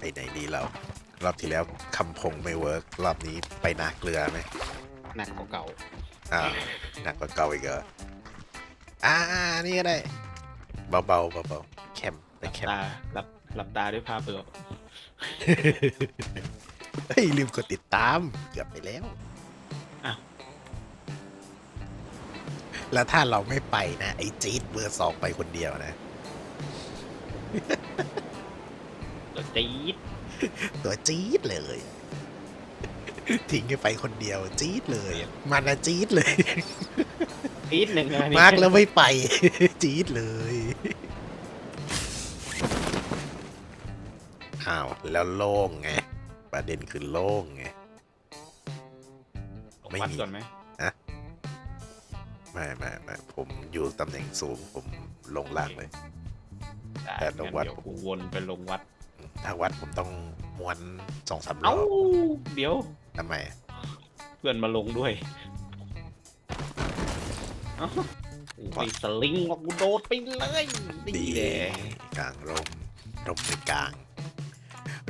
ไปไหนดีเรา รอบที่แล้วคำพงไม่เวิร์กรอบนี้ไปนาเกลือไหมหนักกว่าเก่าอ่าหนักกว่าเก่าอีกเหรออ่านี่ก็ได้ เบาๆเบาๆแคมป์ไปหลับแคมป์ตาหลับหลับตาด้วยผ้าเปลือกเฮ้ยลืมกดติดตามเกือบไปแล้วอ้าว แล้วถ้าเราไม่ไปนะ ไอ้จี๊ดเบอร์สองไปคนเดียวนะ จี๊ดตัวจี๊ดเลย ทิ้งให้ไปคนเดียวจี๊ดเลย มันนะจี๊ดเลย จี๊ดหนึ่งอันนี้มาร์กแล้วไม่ไป จี๊ดเลยอ้าวแล้วโล่งไง ประเด็นคือโล่งไงไม่วัดมีก่อนไหมไม่ไม่ไม่ผมอยู่ตำแหน่งสูงผมลงล่างเลยได้แต่ต้องงั้นวัดเดี๋ยวกูวนไปลงวัด ถ้าวัดผมต้องม้วนสองสามรอเอ้า บเดี๋ยว ทำไมเพื่อนมาลงด้วยเอ้ากูไปสลิงออกกูโดดไปเลยดีดีเลยกลางร่มร่มไม่กลาง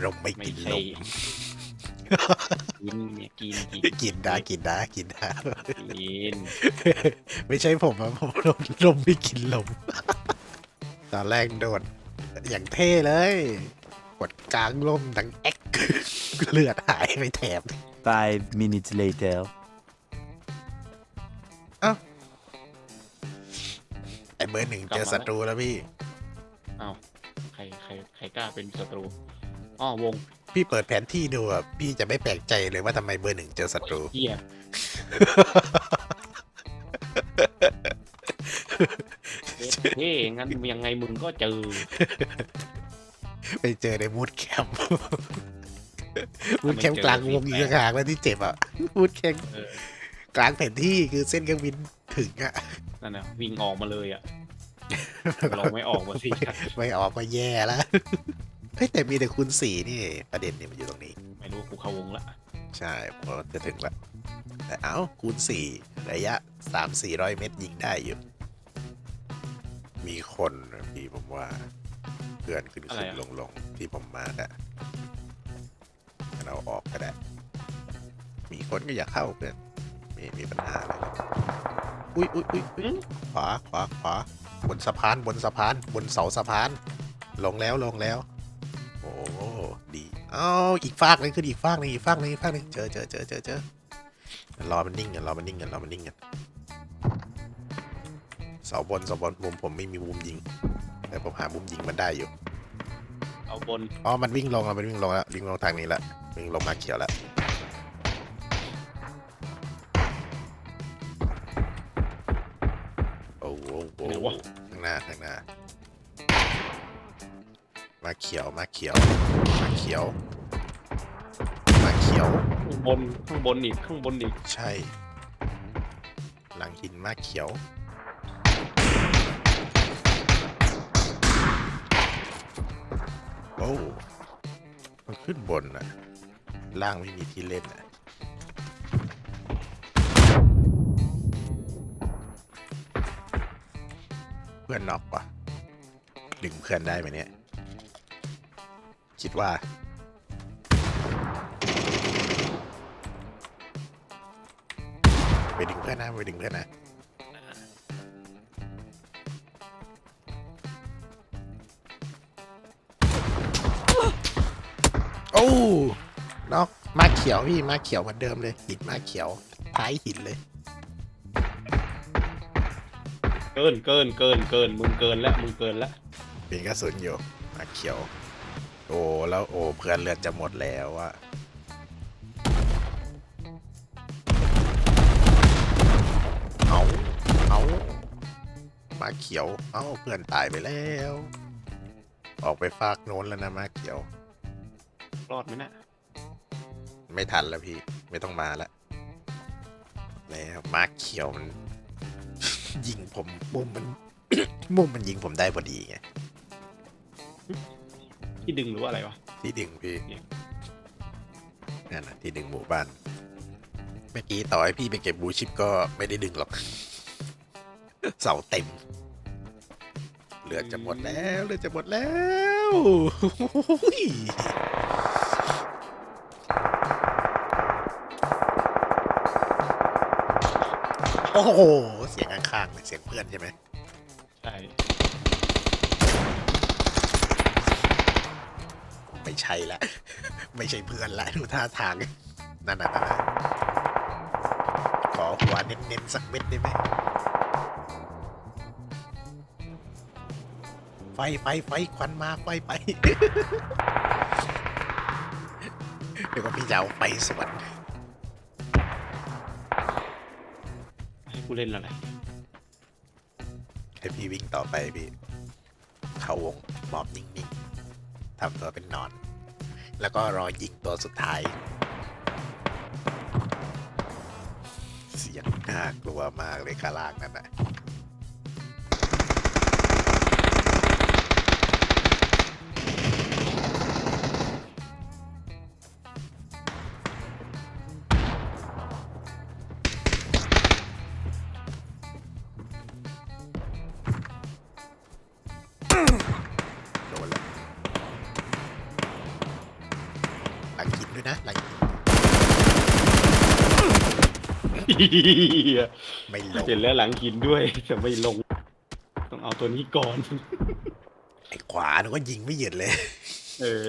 ร่มไม่ไม่กินลใช่มกินเนี่ยกินกินกินได้กินได้กินได้กินไม่ใช่ผมอะผมลมลมไม่กินลมตอนแรกโดดอย่างเท่เลย กดกลางลมดังแอ๊กเลือดหายไปแถบ Five minutes later. ไอ้เบอร์หนึ่งเจอศัตรูแล้วพี่เอ้าใครใครใครกล้าเป็นศัตรูอ้อวงพี่เปิดแผนที่ดูอะพี่จะไม่แปลกใจเลยว่าทำไมเบอร์หนึ่งเจอศัตรู เฮียเฮ้ยงั้นยังไงมึงก็เจอ ไปเจอในมูดแคมป์มูดแคมป์กลางวงอีกห่างแล้วที่เจ็บอะมูดแคมป์เออ กลางแผนที่คือเส้นเครื่องบินถึงอะนั่นน่ะวิ่งออกมาเลยอะเราไม่ออกมาสิไม่ออกก็แย่แล้วเฮ้ยแต่มีแต่คูณสี่นี่ ประเด็นเนี่ยมันอยู่ตรงนี้ ไม่รู้กูเข้าวงละใช่เพราะจะถึงละแต่เอ้าคูณสี่ระยะสามสี่ร้อยเมตรยิงได้อยู่ มีคนนะพี่ผมว่า เพื่อนขึ้นขึ้นลงลงที่ผมมาอะงั้นเราออกก็ได้มีคนก็อยากเข้าเพื่อนมีมีปัญหาอะไรอุ้ยอุ้ยอุ้ยอุ๊ยขวาขวาขวาบนสะพานบนสะพานบนเสาสะพาน ลงแล้วลงแล้ว โอ้ดีเอ้าอีกฟากหนึงขึ้นอีกฟากหนึงอีกฟากหนึงอีกฟากหนึงเจอเจอเจอเจอเจอรอมันนิ่งกันรอมันนิ่งกันรอมันนิ่งกันเสาบนเสาบนมุมผมไม่มีมุมยิง แต่ผมหามุมยิงมันได้อยู่ เอาบนอ๋อ มันวิ่งลงแล้ว มันวิ่งลงแล้ววิ่งลงทางนี้ละวิ่งลงมาเขียวแล้ว โอ้โหโอ้โหข้างหน้าข้างหน้า มาเขียว มาเขียว มาเขียว มาเขียว ข้างบนข้างบนอีกข้างบนอีก ใช่ หลังหินมาเขียว อ้มันขึ้นบนอะล่างไม่มีที่เล่นอะเพื่อนน็อกวะดึงเพื่อนได้ไหมเนี่ย คิดว่าไปดึงเพื่อนนะไปดึงเพื่อนนะ อ้นอกมาเขียวพี่มาเขียวเหมือนเดิมเลยหินมาเขียวท้ายหินเลย เกินเกินเกินเกินมึงเกินแล้วมึงเกินแล้วเป็นกระสุนอยู่มาเขียว โอ้แล้วโอ้เพื่อนเลือดจะหมดแล้วอะเอาเอามาเขียว เอาเพื่อนตายไปแล้ว ออกไปฟากโน้นแล้วนะมาเขียว รอดไหมน่ะไม่ทันแล้วพี่ ไม่ต้องมาแล้วแล้วมาเขียวมัน ยิงผมมุมมัน มุมมันยิงผมได้พอดีไงที่ดึงหรือว่าอะไรวะ ที่ดึงพี่เนี่ยนั่นนะที่ดึงหมู่บ้าน เมื่อกี้ต่อให้พี่ไปเก็บบูชิปก็ไม่ได้ดึงหรอก เสาเต็ม เลือดจะหมดแล้วเลือดจะหมดแล้ว อ้โอ้โห เสียงข้างๆเสียงเพื่อนใช่ไหมใช่ไม่ใช่ละ ไม่ใช่เพื่อนละดูท่าทาง นั่นนะนั่นน่ะขอหัวเน้นๆสักเม็ดได้ไหมไฟไฟไฟควันมาไฟไป เดี๋ยวก็พี่จะเอาไฟสวน ให้เล่นอะไรให้พี่วิ่งต่อไปพี่ เข้าวงหมอบนิ่งๆทำตัวเป็นนอน แล้วก็รอยิงตัวสุดท้าย เสียงน่ากลัวมากเลยข้างล่างนั่นแหละ นด้วยนะหลังกินไม่ลงเสร็จแล้วหลังหินด้วยแต่ไม่ลง ต้องเอาตัวนี้ก่อน ไอ้ขวาหนูก็ยิงไม่หยุดเลย เออ